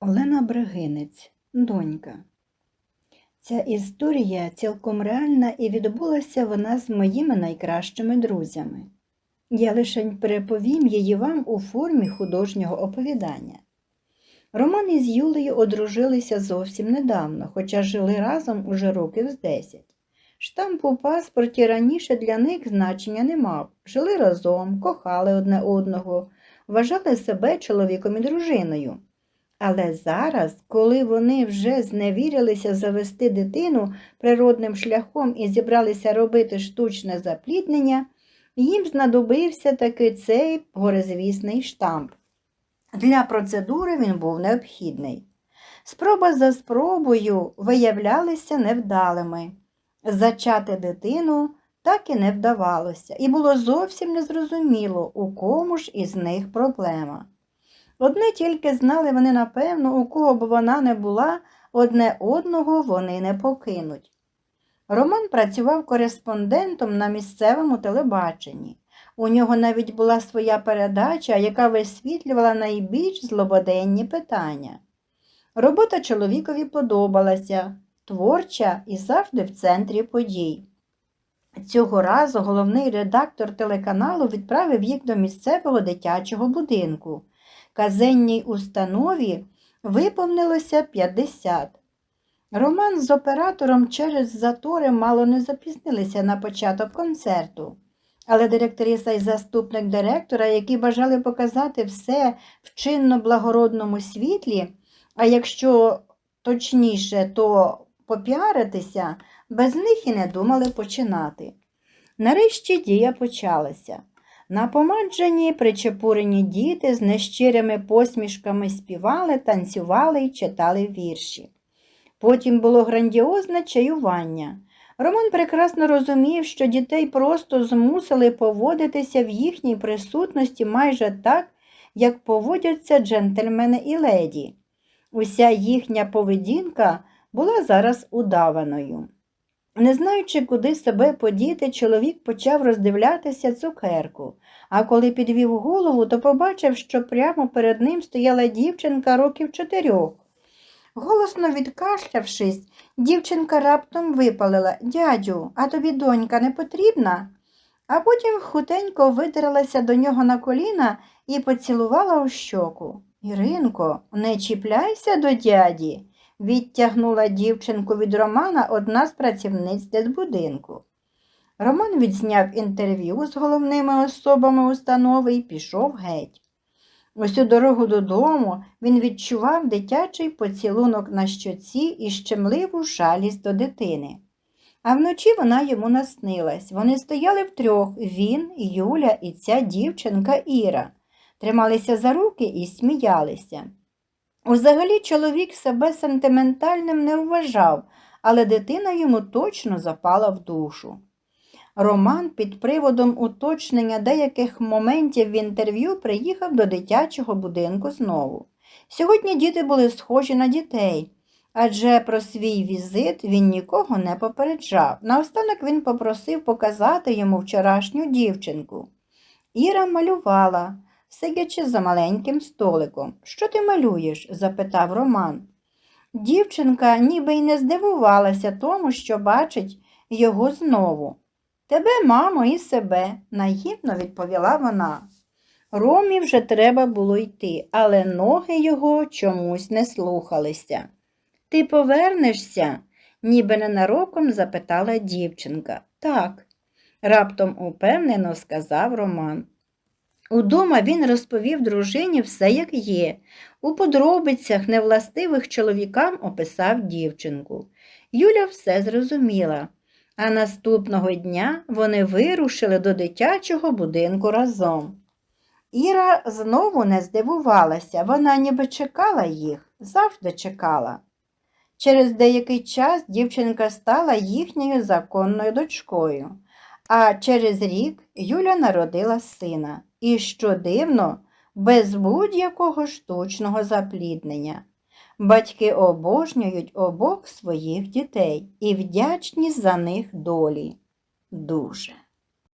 Олена Бригинець, донька. Ця історія цілком реальна і відбулася вона з моїми найкращими друзями. Я лише переповім її вам у формі художнього оповідання. Роман із Юлею одружилися зовсім недавно, хоча жили разом уже років з десять. Штамп у паспорті раніше для них значення не мав. Жили разом, кохали одне одного, вважали себе чоловіком і дружиною. Але зараз, коли вони вже зневірилися завести дитину природним шляхом і зібралися робити штучне запліднення, їм знадобився таки цей горизвісний штамп. Для процедури він був необхідний. Спроба за спробою виявлялися невдалими. Зачати дитину так і не вдавалося, і було зовсім незрозуміло, у кому ж із них проблема. Одне тільки знали вони напевно, у кого б вона не була, одне одного вони не покинуть. Роман працював кореспондентом на місцевому телебаченні. У нього навіть була своя передача, яка висвітлювала найбільш злободенні питання. Робота чоловікові подобалася, творча і завжди в центрі подій. Цього разу головний редактор телеканалу відправив їх до місцевого дитячого будинку. Казенній установі виповнилося 50. Роман з оператором через затори мало не запізнилися на початок концерту. Але директриса і заступник директора, які бажали показати все в чинно благородному світлі, а якщо точніше, то попіаритися, без них і не думали починати. Нарешті дія почалася. Напомаджені, причепурені діти з нещирими посмішками співали, танцювали і читали вірші. Потім було грандіозне чаювання. Роман прекрасно розумів, що дітей просто змусили поводитися в їхній присутності майже так, як поводяться джентльмени і леді. Уся їхня поведінка була зараз удаваною. Не знаючи, куди себе подіти, чоловік почав роздивлятися цукерку, а коли підвів голову, то побачив, що прямо перед ним стояла дівчинка років чотирьох. Голосно відкашлявшись, дівчинка раптом випалила Дядю, а тобі донька не потрібна? А потім хутенько видерлася до нього на коліна і поцілувала у щоку. Іринко, не чіпляйся до дяді, відтягнула дівчинку від Романа одна з працівниць дитбудинку. Роман відзняв інтерв'ю з головними особами установи і пішов геть. Усю дорогу додому він відчував дитячий поцілунок на щоці і щемливу жалість до дитини. А вночі вона йому наснилась. Вони стояли втрьох він, Юля і ця дівчинка Іра, трималися за руки і сміялися. Узагалі чоловік себе сентиментальним не вважав, але дитина йому точно запала в душу. Роман під приводом уточнення деяких моментів в інтерв'ю приїхав до дитячого будинку знову. Сьогодні діти були схожі на дітей, адже про свій візит він нікого не попереджав. Наостанок він попросив показати йому вчорашню дівчинку. Іра малювала, сидячи за маленьким столиком. Що ти малюєш? запитав Роман. Дівчинка ніби й не здивувалася тому, що бачить його знову. Тебе, мамо, і себе, наївно відповіла вона. Ромі вже треба було йти, але ноги його чомусь не слухалися. Ти повернешся? ніби ненароком запитала дівчинка. Так, раптом упевнено сказав Роман. Удома він розповів дружині все, як є. У подробицях невластивих чоловікам описав дівчинку. Юля все зрозуміла. А наступного дня вони вирушили до дитячого будинку разом. Іра знову не здивувалася, вона ніби чекала їх, завжди чекала. Через деякий час дівчинка стала їхньою законною дочкою, а через рік Юля народила сина. І, що дивно, без будь-якого штучного запліднення. Батьки обожнюють обох своїх дітей і вдячні за них долі. Дуже.